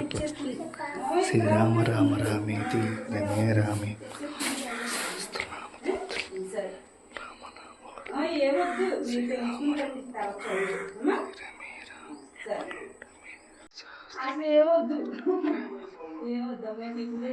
ఇచ్చేస్తుంది. శ్రీరామ రామ రామేతి రమే. రామే ఏమొద్దు ఏమొద్దు మేము ఇప్పుడే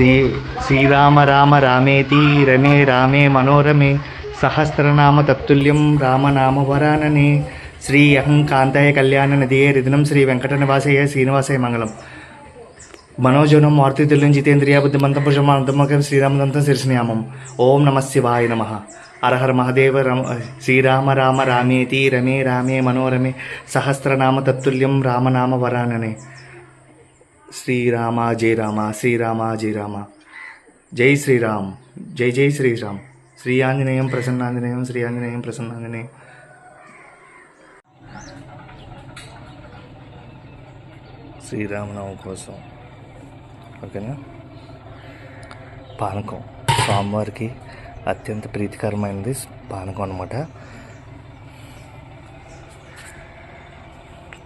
శ్రీ శ్రీరామ రామ రామేతి రమే రామే మనోరమే సహస్రనామ తత్తుల్యం రామనామ వరాననే. శ్రీ అహం కాంతాయ కళ్యాణ నదియే రిదినం శ్రీ వెంకట నివాసయ శ్రీనివాసయ మంగళం. మనోజనం మారుతితుల్యం జితేంద్రియ బుద్ధిమంతం పురుషమానందమకం శ్రీరామదంతం శిరస్నియామం ఓం నమ శివాయ నమ. అరహర మహదేవ రమ శ్రీరామ రామ రామేతి రమే రామే మనోరమే సహస్రనామ తత్తుల్యం రామనామ వరాననే. శ్రీరామ జయ రామ శ్రీరామ జై రామ. జై శ్రీరామ్. జై జై శ్రీరామ్. శ్రీ ఆంజనేయం ప్రసన్నాంజనేయం శ్రీ ఆంజనేయం ప్రసన్నాంజనేయం. శ్రీరామనవం కోసం. ఓకేనా? పానకం. స్వామివారికి అత్యంత ప్రీతికరమైనది పానకం అనమాట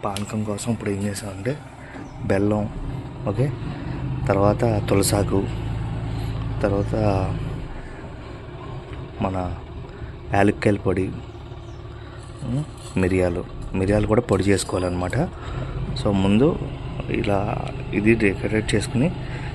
పానకం కోసం ఇప్పుడు ఏం చేసామంటే బెల్లం ఓకే? తర్వాత తులసాకు తర్వాత మన యాలక్కాయల పొడి మిరియాలు. మిరియాలు కూడా పొడి చేసుకోవాలన్నమాట. సో ముందు ఇలా ఇది డెకరేట్ చేసుకుని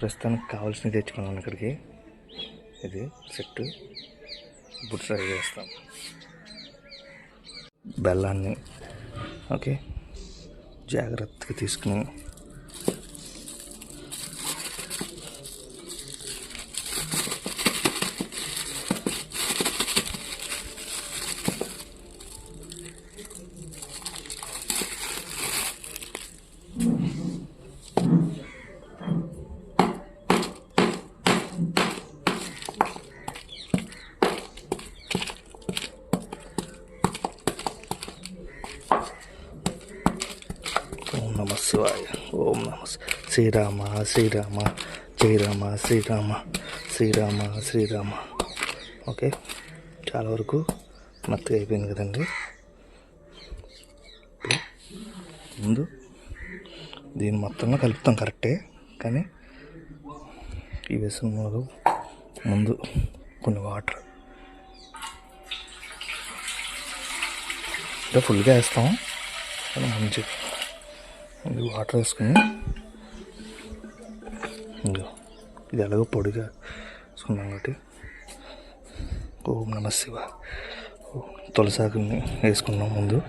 ప్రస్తుతానికి కావాల్సినవి తెచ్చుకున్నాను ఇక్కడికి. ఇది సెట్ ఇప్పుడు ట్రై చేస్తాం. బెల్లాన్ని. ఓకే. జాగ్రత్తగా తీసుకుని నమ శివాయ ఓం నమ శ్రీరామ శ్రీరామ జయరామ శ్రీరామ శ్రీరామ శ్రీరామ. ఓకే చాలా వరకు మెత్తగా అయిపోయింది కదండి. ముందు దీన్ని మొత్తంలో కలుపుతాం కరెక్టే? కానీ ఈ వేసిన ముందు ముందు కొన్ని వాటర్. అంటే ఫుల్గా వేస్తాం. కానీ మంచి ఇది వాటర్ వేసుకుని ఇది ఎలాగో పొడిగా వేసుకున్నాం కాబట్టి. ఓం నమ శివ తులసాకుని వేసుకున్నాం ముందు.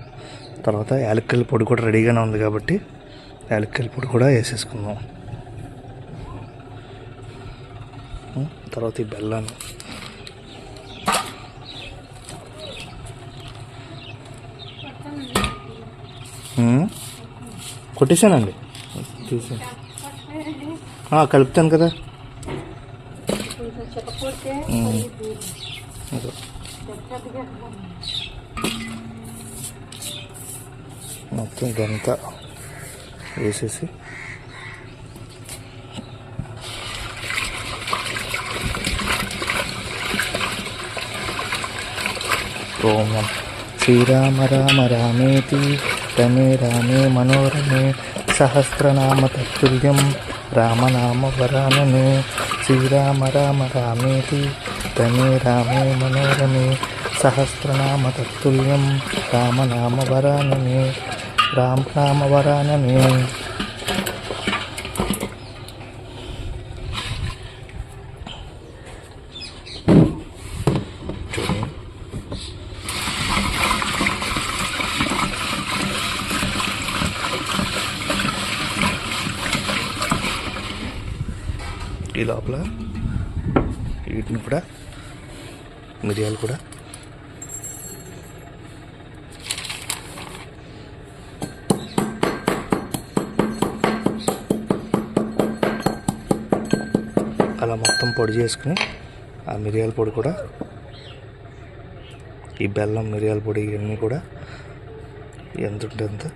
తర్వాత యాలక్కల పొడి కూడా రెడీగానే ఉంది కాబట్టి యాలక్కల పొడి కూడా వేసేసుకున్నాం తర్వాత ఈ బెల్లాన్ని కొట్టేశానండి తీసాను కలుపుతాను కదా. మొత్తం ఇదంతా వేసేసి ఓం శ్రీరామ రామ రామేతి రమే రామే మనోరమే సహస్రనామ తత్తుల్యం రామనామ వరాననే శ్రీరామ రామ రామేతి రమే రామే మనోరమే సహస్రనామ తత్తుల్యం రామనామ వరాననే రామ నామ వరాననే ఈ లోపల వీటిని కూడా మిరియాలు కూడా. అలా మొత్తం పొడి చేసుకుని ఆ మిరియాల పొడి కూడా ఈ బెల్లం మిరియాల పొడి ఇవన్నీ కూడా ఎంత ఉంటే